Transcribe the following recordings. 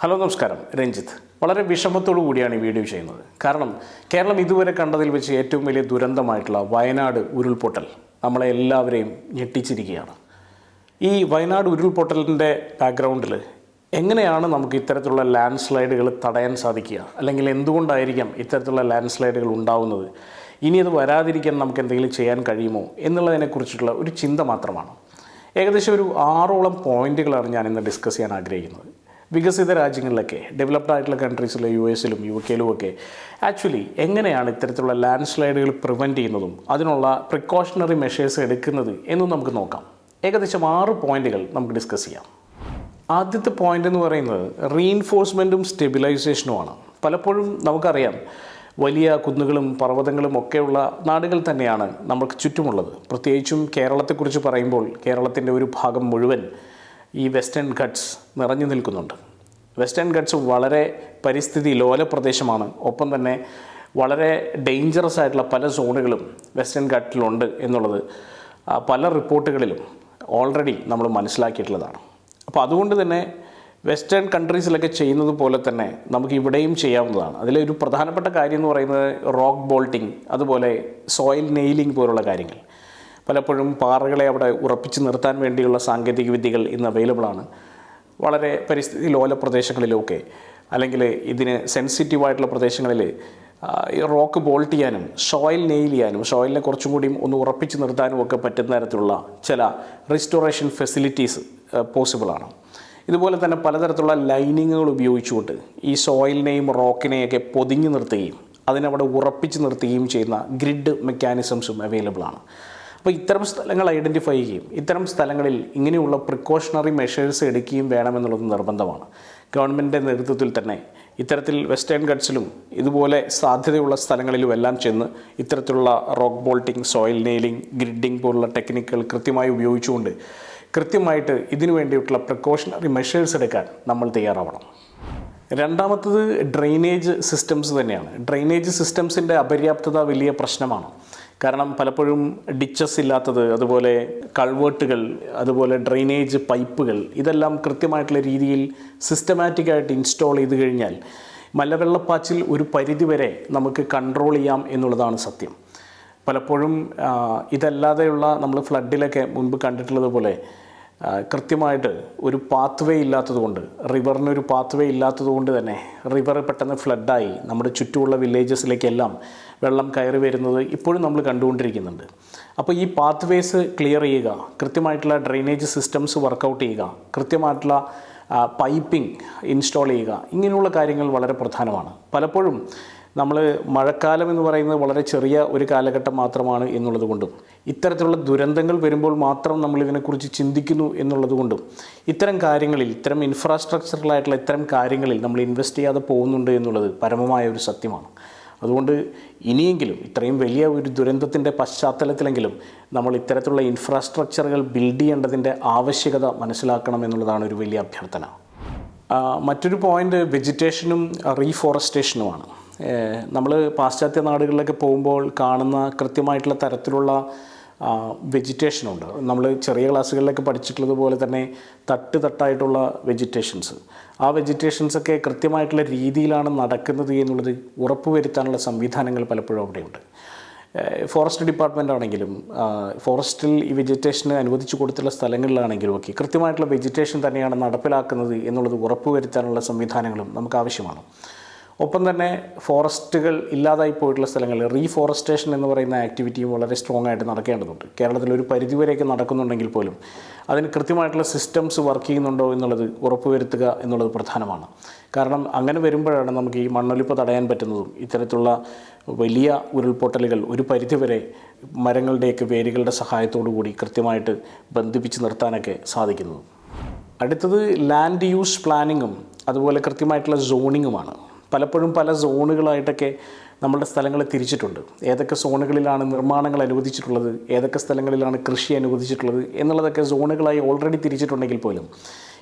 Hello നമസ്കാരം. രഞ്ജിത്ത്. വളരെ വിഷമത്തോടു കൂടിയാണ് ഈ വീഡിയോ ചെയ്യുന്നത്. കാരണം കേരളം ഇതുവരെ കണ്ടതിൽ വെച്ച് ഏറ്റവും വലിയ ദുരന്തമായിട്ടുള്ള വയനാട് ഉരുൾപൊട്ടൽ നമ്മളെ എല്ലാവരെയും ഞെട്ടിച്ചിരിക്കുകയാണ്. ഈ വയനാട് ഉരുൾപൊട്ടലിന്റെ ബാക്ക്ഗ്രൗണ്ടിൽ എങ്ങനെയാണ് നമുക്ക് ഇത്തരത്തിലുള്ള ലാൻഡ് സ്ലൈഡുകൾ തടയാൻ സാധിക്കുക? അല്ലെങ്കിൽ എന്തുകൊണ്ടായിരിക്കാം ഇത്തരത്തിലുള്ള ലാൻഡ് സ്ലൈഡുകൾ ഉണ്ടാവുന്നത്? ഇനി അത് വരാതിരിക്കാൻ നമുക്ക് എന്തെങ്കിലും ചെയ്യാൻ കഴിയുമോ എന്നുള്ളതിനെക്കുറിച്ചിട്ടുള്ള ഒരു ചിന്ത മാത്രമാണ്. ഏകദേശം ഒരു ആറോളം പോയിന്റുകളാണ് ഞാൻ ഇന്ന് ഡിസ്കസ് ചെയ്യാൻ ആഗ്രഹിക്കുന്നത്. വികസിത രാജ്യങ്ങളിലൊക്കെ ഡെവലപ്ഡ് ആയിട്ടുള്ള കൺട്രീസിലെ യു എസിലും യു കെയിലും ഒക്കെ ആക്ച്വലി എങ്ങനെയാണ് ഇത്തരത്തിലുള്ള ലാൻഡ് സ്ലൈഡുകൾ പ്രിവെന്റ് ചെയ്യുന്നതും അതിനുള്ള പ്രിക്കോഷണറി മെഷേഴ്സ് എടുക്കുന്നത് എന്നും നമുക്ക് നോക്കാം. ഏകദേശം ആറ് പോയിന്റുകൾ നമുക്ക് ഡിസ്കസ് ചെയ്യാം. ആദ്യത്തെ പോയിന്റ് എന്ന് പറയുന്നത് റീഇൻഫോഴ്സ്മെന്റും സ്റ്റെബിലൈസേഷനുമാണ് പലപ്പോഴും നമുക്കറിയാം വലിയ കുന്നുകളും പർവതങ്ങളും ഒക്കെയുള്ള നാടുകൾ തന്നെയാണ് നമുക്ക് ചുറ്റുമുള്ളത്. പ്രത്യേകിച്ചും കേരളത്തെക്കുറിച്ച് പറയുമ്പോൾ കേരളത്തിന്റെ ഒരു ഭാഗം മുഴുവൻ ഈ വെസ്റ്റേൺ ഘട്ട്സ് നിറഞ്ഞു നിൽക്കുന്നുണ്ട്. വെസ്റ്റേൺ ഘട്ട്സ് വളരെ പരിസ്ഥിതി ലോല പ്രദേശമാണ്. ഒപ്പം തന്നെ വളരെ ഡേഞ്ചറസ് ആയിട്ടുള്ള പല സോണുകളും വെസ്റ്റേൺ ഘട്ടിലുണ്ട് എന്നുള്ളത് പല റിപ്പോർട്ടുകളിലും ഓൾറെഡി നമ്മൾ മനസ്സിലാക്കിയിട്ടുള്ളതാണ്. അപ്പോൾ അതുകൊണ്ട് തന്നെ വെസ്റ്റേൺ കൺട്രീസിലൊക്കെ ചെയ്യുന്നത് പോലെ തന്നെ നമുക്ക് ഇവിടെയും ചെയ്യാവുന്നതാണ്. അതിലൊരു പ്രധാനപ്പെട്ട കാര്യം എന്ന് പറയുന്നത് റോക്ക് ബോൾട്ടിങ് അതുപോലെ സോയിൽ നെയിലിംഗ് പോലുള്ള കാര്യങ്ങൾ. പലപ്പോഴും പാറകളെ അവിടെ ഉറപ്പിച്ച് നിർത്താൻ വേണ്ടിയുള്ള സാങ്കേതിക വിദ്യകൾ ഇന്ന് അവൈലബിൾ ആണ്. വളരെ പരിസ്ഥിതി ലോല പ്രദേശങ്ങളിലൊക്കെ അല്ലെങ്കിൽ ഇതിന് സെൻസിറ്റീവായിട്ടുള്ള പ്രദേശങ്ങളിൽ റോക്ക് ബോൾട്ട് ചെയ്യാനും സോയിൽ നെയിൽ ചെയ്യാനും സോയിലിനെ കുറച്ചും കൂടിയും ഒന്ന് ഉറപ്പിച്ച് നിർത്താനും ഒക്കെ പറ്റുന്ന തരത്തിലുള്ള ചില റിസ്റ്റോറേഷൻ ഫെസിലിറ്റീസ് പോസിബിളാണ് ഇതുപോലെ തന്നെ പലതരത്തിലുള്ള ലൈനിങ്ങുകൾ ഉപയോഗിച്ചുകൊണ്ട് ഈ സോയിലിനെയും റോക്കിനെയൊക്കെ പൊതിഞ്ഞു നിർത്തുകയും അതിനവിടെ ഉറപ്പിച്ച് നിർത്തുകയും ചെയ്യുന്ന ഗ്രിഡ് മെക്കാനിസംസും അവൈലബിൾ ആണ്. അപ്പോൾ ഇത്തരം സ്ഥലങ്ങൾ ഐഡന്റിഫൈ ചെയ്യുകയും ഇത്തരം സ്ഥലങ്ങളിൽ ഇങ്ങനെയുള്ള പ്രിക്കോഷണറി മെഷേഴ്സ് എടുക്കുകയും വേണമെന്നുള്ളത് നിർബന്ധമാണ്. ഗവൺമെന്റിന്റെ നേതൃത്വത്തിൽ തന്നെ ഇത്തരത്തിൽ വെസ്റ്റേൺ ഗഡ്സിലും ഇതുപോലെ സാധ്യതയുള്ള സ്ഥലങ്ങളിലും എല്ലാം ചെന്ന് ഇത്തരത്തിലുള്ള rock bolting soil nailing grouting പോലുള്ള ടെക്നിക്കുകൾ കൃത്യമായി ഉപയോഗിച്ചുകൊണ്ട് കൃത്യമായിട്ട് ഇതിനു വേണ്ടിയിട്ടുള്ള പ്രിക്കോഷണറി മെഷേഴ്സ് എടുക്കാൻ നമ്മൾ തയ്യാറാവണം. രണ്ടാമത്തത് ഡ്രെയിനേജ് സിസ്റ്റംസ് തന്നെയാണ്. ഡ്രെയിനേജ് സിസ്റ്റംസിന്റെ അപര്യാപ്തത വലിയ പ്രശ്നമാണ്. കാരണം പലപ്പോഴും ഡിച്ചസ് ഇല്ലാത്തത് അതുപോലെ കൾവേർട്ടുകൾ അതുപോലെ ഡ്രെയിനേജ് പൈപ്പുകൾ ഇതെല്ലാം കൃത്യമായിട്ടുള്ള രീതിയിൽ സിസ്റ്റമാറ്റിക്കായിട്ട് ഇൻസ്റ്റാൾ ചെയ്ത് കഴിഞ്ഞാൽ മലവെള്ളപ്പാച്ചിൽ ഒരു പരിധിവരെ നമുക്ക് കൺട്രോൾ ചെയ്യാം എന്നുള്ളതാണ് സത്യം. പലപ്പോഴും ഇതല്ലാതെയുള്ള നമ്മൾ ഫ്ലഡിലൊക്കെ മുൻപ് കണ്ടിട്ടുള്ളത് പോലെ കൃത്യമായിട്ട് ഒരു പാത്ത് വേ ഇല്ലാത്തതുകൊണ്ട് റിവറിനൊരു പാത്ത് വേ ഇല്ലാത്തതുകൊണ്ട് തന്നെ റിവർ പെട്ടെന്ന് ഫ്ലഡായി നമ്മുടെ ചുറ്റുമുള്ള വില്ലേജസിലേക്കെല്ലാം വെള്ളം കയറി വരുന്നത് ഇപ്പോഴും നമ്മൾ കണ്ടുകൊണ്ടിരിക്കുന്നുണ്ട്. അപ്പോൾ ഈ പാത്ത് വേസ് ക്ലിയർ ചെയ്യുക കൃത്യമായിട്ടുള്ള ഡ്രെയിനേജ് സിസ്റ്റംസ് വർക്കൗട്ട് ചെയ്യുക കൃത്യമായിട്ടുള്ള പൈപ്പിംഗ് ഇൻസ്റ്റാൾ ചെയ്യുക ഇങ്ങനെയുള്ള കാര്യങ്ങൾ വളരെ പ്രധാനമാണ്. പലപ്പോഴും നമ്മൾ മഴക്കാലം എന്ന് പറയുന്നത് വളരെ ചെറിയ ഒരു കാലഘട്ടം മാത്രമാണ് എന്നുള്ളത് കൊണ്ടും ഇത്തരത്തിലുള്ള ദുരന്തങ്ങൾ വരുമ്പോൾ മാത്രം നമ്മൾ ഇതിനെക്കുറിച്ച് ചിന്തിക്കുന്നു എന്നുള്ളത് കൊണ്ടും ഇത്തരം കാര്യങ്ങളിൽ ഇത്തരം ഇൻഫ്രാസ്ട്രക്ചറലായിട്ടുള്ള ഇത്തരം കാര്യങ്ങളിൽ നമ്മൾ ഇൻവെസ്റ്റ് ചെയ്യാതെ പോകുന്നുണ്ട് എന്നുള്ളത് പരമമായ ഒരു സത്യമാണ്. അതുകൊണ്ട് ഇനിയെങ്കിലും ഇത്രയും വലിയ ഒരു ദുരന്തത്തിന്റെ പശ്ചാത്തലത്തിലെങ്കിലും നമ്മൾ ഇത്തരത്തിലുള്ള ഇൻഫ്രാസ്ട്രക്ചറുകൾ ബിൽഡ് ചെയ്യേണ്ടതിന്റെ ആവശ്യകത മനസ്സിലാക്കണം എന്നുള്ളതാണ് ഒരു വലിയ അഭ്യർത്ഥന. മറ്റൊരു പോയിന്റ് വെജിറ്റേഷനും റീഫോറസ്റ്റേഷനുമാണ് നമ്മൾ പാശ്ചാത്യ നാടുകളിലൊക്കെ പോകുമ്പോൾ കാണുന്ന കൃത്യമായിട്ടുള്ള തരത്തിലുള്ള വെജിറ്റേഷനുണ്ട് നമ്മൾ ചെറിയ ക്ലാസ്സുകളിലൊക്കെ പഠിച്ചിട്ടുള്ളതുപോലെ തന്നെ തട്ട് തട്ടായിട്ടുള്ള വെജിറ്റേഷൻസ് ആ വെജിറ്റേഷൻസൊക്കെ കൃത്യമായിട്ടുള്ള രീതിയിലാണ് നടക്കുന്നത് എന്നുള്ളത് ഉറപ്പുവരുത്താനുള്ള സംവിധാനങ്ങൾ പലപ്പോഴും അവിടെയുണ്ട്. ഫോറസ്റ്റ് ഡിപ്പാർട്ട്മെന്റ് ആണെങ്കിലും ഫോറസ്റ്റിൽ ഈ വെജിറ്റേഷന് അനുവദിച്ചു കൊടുത്തുള്ള സ്ഥലങ്ങളിലാണെങ്കിലും ഒക്കെ കൃത്യമായിട്ടുള്ള വെജിറ്റേഷൻ തന്നെയാണ് നടപ്പിലാക്കുന്നത് എന്നുള്ളത് ഉറപ്പുവരുത്താനുള്ള സംവിധാനങ്ങളും നമുക്ക് ആവശ്യമാണ്. ഒപ്പം തന്നെ ഫോറസ്റ്റുകൾ ഇല്ലാതായി പോയിട്ടുള്ള സ്ഥലങ്ങളിൽ റീഫോറസ്റ്റേഷൻ എന്ന് പറയുന്ന ആക്ടിവിറ്റിയും വളരെ സ്ട്രോങ് ആയിട്ട് നടക്കേണ്ടതുണ്ട്. കേരളത്തിൽ ഒരു പരിധിവരെയൊക്കെ നടക്കുന്നുണ്ടെങ്കിൽ പോലും അതിന് കൃത്യമായിട്ടുള്ള സിസ്റ്റംസ് വർക്ക് ചെയ്യുന്നുണ്ടോ എന്നുള്ളത് ഉറപ്പുവരുത്തുക എന്നുള്ളത് പ്രധാനമാണ്. കാരണം അങ്ങനെ വരുമ്പോഴാണ് നമുക്ക് ഈ മണ്ണൊലിപ്പ് തടയാൻ പറ്റുന്നതും ഇത്തരത്തിലുള്ള വലിയ ഉരുൾപൊട്ടലുകൾ ഒരു പരിധിവരെ മരങ്ങളുടെയൊക്കെ വേരുകളുടെ സഹായത്തോടു കൂടി കൃത്യമായിട്ട് ബന്ധിപ്പിച്ച് നിർത്താനൊക്കെ സാധിക്കുന്നതും. അടുത്തത് ലാൻഡ് യൂസ് പ്ലാനിങ്ങും അതുപോലെ കൃത്യമായിട്ടുള്ള സോണിങ്ങുമാണ് പലപ്പോഴും പല സോണുകളായിട്ടൊക്കെ നമ്മളുടെ സ്ഥലങ്ങളെ തിരിച്ചിട്ടുണ്ട്. ഏതൊക്കെ സോണുകളിലാണ് നിർമ്മാണങ്ങൾ അനുവദിച്ചിട്ടുള്ളത് ഏതൊക്കെ സ്ഥലങ്ങളിലാണ് കൃഷി അനുവദിച്ചിട്ടുള്ളത് എന്നുള്ളതൊക്കെ സോണുകളായി ഓൾറെഡി തിരിച്ചിട്ടുണ്ടെങ്കിൽ പോലും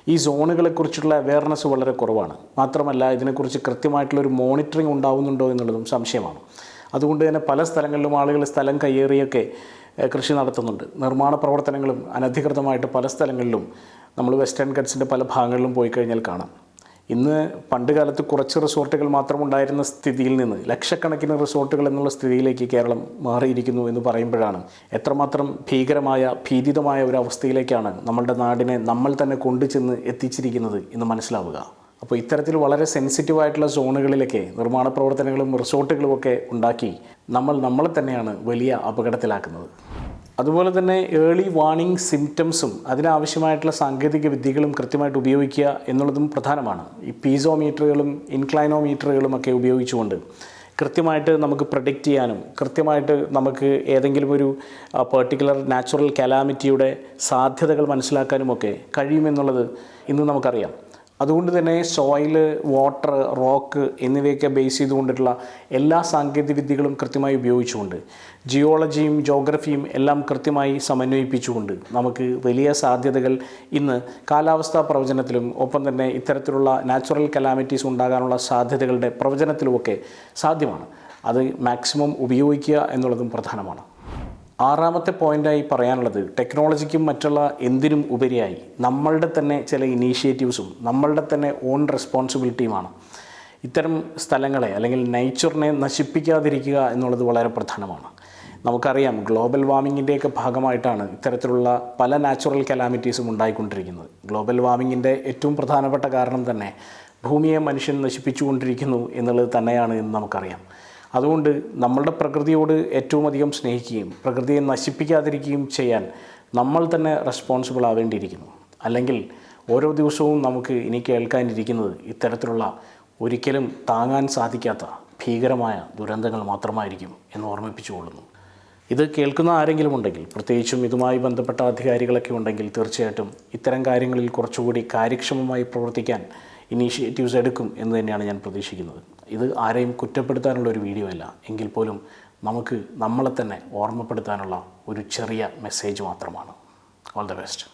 ഈ സോണുകളെക്കുറിച്ചുള്ള അവയർനെസ് വളരെ കുറവാണ്. മാത്രമല്ല ഇതിനെക്കുറിച്ച് കൃത്യമായിട്ടുള്ളൊരു മോണിറ്ററിംഗ് ഉണ്ടാവുന്നുണ്ടോ എന്നുള്ളതും സംശയമാണ്. അതുകൊണ്ട് തന്നെ പല സ്ഥലങ്ങളിലും ആളുകൾ സ്ഥലം കയ്യേറിയൊക്കെ കൃഷി നടത്തുന്നുണ്ട്. നിർമ്മാണ പ്രവർത്തനങ്ങളും അനധികൃതമായിട്ട് പല സ്ഥലങ്ങളിലും നമ്മൾ വെസ്റ്റേൺ ഗട്ട്സിന്റെ പല ഭാഗങ്ങളിലും പോയി കഴിഞ്ഞാൽ കാണാം. ഇന്ന് പണ്ട് കാലത്ത് കുറച്ച് റിസോർട്ടുകൾ മാത്രം ഉണ്ടായിരുന്ന സ്ഥിതിയിൽ നിന്ന് ലക്ഷക്കണക്കിന് റിസോർട്ടുകൾ എന്നുള്ള സ്ഥിതിയിലേക്ക് കേരളം മാറിയിരിക്കുന്നു എന്ന് പറയുമ്പോഴാണ് എത്രമാത്രം ഭീകരമായ ഭീതിതമായ ഒരു അവസ്ഥയിലേക്കാണ് നമ്മളുടെ നാടിനെ നമ്മൾ തന്നെ കൊണ്ടുചെന്ന് എത്തിച്ചിരിക്കുന്നത് എന്ന് മനസ്സിലാവുക. അപ്പോൾ ഇത്തരത്തിൽ വളരെ സെൻസിറ്റീവ് ആയിട്ടുള്ള സോണുകളിലൊക്കെ നിർമ്മാണ പ്രവർത്തനങ്ങളും റിസോർട്ടുകളും ഒക്കെ ഉണ്ടാക്കി നമ്മൾ നമ്മളെ തന്നെയാണ് വലിയ അപകടത്തിലാക്കുന്നത്. അതുപോലെ തന്നെ ഏർലി വാർണിംഗ് സിംറ്റംസും അതിനാവശ്യമായിട്ടുള്ള സാങ്കേതിക വിദ്യകളും കൃത്യമായിട്ട് ഉപയോഗിക്കുക എന്നുള്ളതും പ്രധാനമാണ്. ഈ പീസോമീറ്ററുകളും ഇൻക്ലൈനോമീറ്ററുകളും ഒക്കെ ഉപയോഗിച്ചുകൊണ്ട് കൃത്യമായിട്ട് നമുക്ക് പ്രഡിക്റ്റ് ചെയ്യാനും കൃത്യമായിട്ട് നമുക്ക് ഏതെങ്കിലും ഒരു പെർട്ടിക്കുലർ നാച്ചുറൽ കലാമിറ്റിയുടെ സാധ്യതകൾ മനസ്സിലാക്കാനുമൊക്കെ കഴിയുമെന്നുള്ളത് ഇന്ന് നമുക്കറിയാം. അതുകൊണ്ട് തന്നെ സോയിൽ വാട്ടർ റോക്ക് എന്നിവയൊക്കെ ബേസ് ചെയ്തുകൊണ്ടിട്ടുള്ള എല്ലാ സാങ്കേതിക വിദ്യകളും കൃത്യമായി ഉപയോഗിച്ചുകൊണ്ട് ജിയോളജിയും ജോഗ്രഫിയും എല്ലാം കൃത്യമായി സമന്വയിപ്പിച്ചുകൊണ്ട് നമുക്ക് വലിയ സാധ്യതകൾ ഇന്ന് കാലാവസ്ഥാ പ്രവചനത്തിലും ഒപ്പം തന്നെ ഇത്തരത്തിലുള്ള നാച്ചുറൽ കലാമിറ്റീസ് ഉണ്ടാകാനുള്ള സാധ്യതകളുടെ പ്രവചനത്തിലുമൊക്കെ സാധ്യമാണ്. അത് മാക്സിമം ഉപയോഗിക്കുക എന്നുള്ളതും പ്രധാനമാണ്. ആറാമത്തെ പോയിന്റായി പറയാനുള്ളത് ടെക്നോളജിക്കും മറ്റുള്ള എന്തിനും ഉപരിയായി നമ്മളുടെ തന്നെ ചില ഇനീഷ്യേറ്റീവ്സും നമ്മളുടെ തന്നെ ഓൺ റെസ്പോൺസിബിലിറ്റിയുമാണ്. ഇത്തരം സ്ഥലങ്ങളെ അല്ലെങ്കിൽ നേച്ചറിനെ നശിപ്പിക്കാതിരിക്കുക എന്നുള്ളത് വളരെ പ്രധാനമാണ്. നമുക്കറിയാം ഗ്ലോബൽ വാർമിങ്ങിന്റെയൊക്കെ ഭാഗമായിട്ടാണ് ഇത്തരത്തിലുള്ള പല നാച്ചുറൽ കലാമിറ്റീസും ഉണ്ടായിക്കൊണ്ടിരിക്കുന്നത്. ഗ്ലോബൽ വാർമിങ്ങിന്റെ ഏറ്റവും പ്രധാനപ്പെട്ട കാരണം തന്നെ ഭൂമിയെ മനുഷ്യൻ നശിപ്പിച്ചുകൊണ്ടിരിക്കുന്നു എന്നുള്ളത് തന്നെയാണ് എന്ന് നമുക്കറിയാം. അതുകൊണ്ട് നമ്മളുടെ പ്രകൃതിയോട് ഏറ്റവും അധികം സ്നേഹിക്കുകയും പ്രകൃതിയെ നശിപ്പിക്കാതിരിക്കുകയും ചെയ്യാൻ നമ്മൾ തന്നെ റെസ്പോൺസിബിൾ ആവേണ്ടിയിരിക്കുന്നു. അല്ലെങ്കിൽ ഓരോ ദിവസവും നമുക്ക് ഇനി കേൾക്കാനിരിക്കുന്നത് ഇത്തരത്തിലുള്ള ഒരിക്കലും താങ്ങാൻ സാധിക്കാത്ത ഭീകരമായ ദുരന്തങ്ങൾ മാത്രമായിരിക്കും എന്ന് ഓർമ്മിപ്പിച്ചുകൊള്ളുന്നു ഇത് കേൾക്കുന്ന ആരെങ്കിലും ഉണ്ടെങ്കിൽ പ്രത്യേകിച്ചും ഇതുമായി ബന്ധപ്പെട്ട അധികാരികളൊക്കെ ഉണ്ടെങ്കിൽ തീർച്ചയായിട്ടും ഇത്തരം കാര്യങ്ങളിൽ കുറച്ചുകൂടി കാര്യക്ഷമമായി പ്രവർത്തിക്കാൻ ഇനീഷ്യേറ്റീവ്സ് എടുക്കും എന്ന് തന്നെയാണ് ഞാൻ പ്രതീക്ഷിക്കുന്നത്. ഇത് ആരെയും കുറ്റപ്പെടുത്താനുള്ള ഒരു വീഡിയോ അല്ല. എങ്കിൽ പോലും നമുക്ക് നമ്മളെ തന്നെ ഓർമ്മപ്പെടുത്താനുള്ള ഒരു ചെറിയ മെസ്സേജ് മാത്രമാണ്. All the best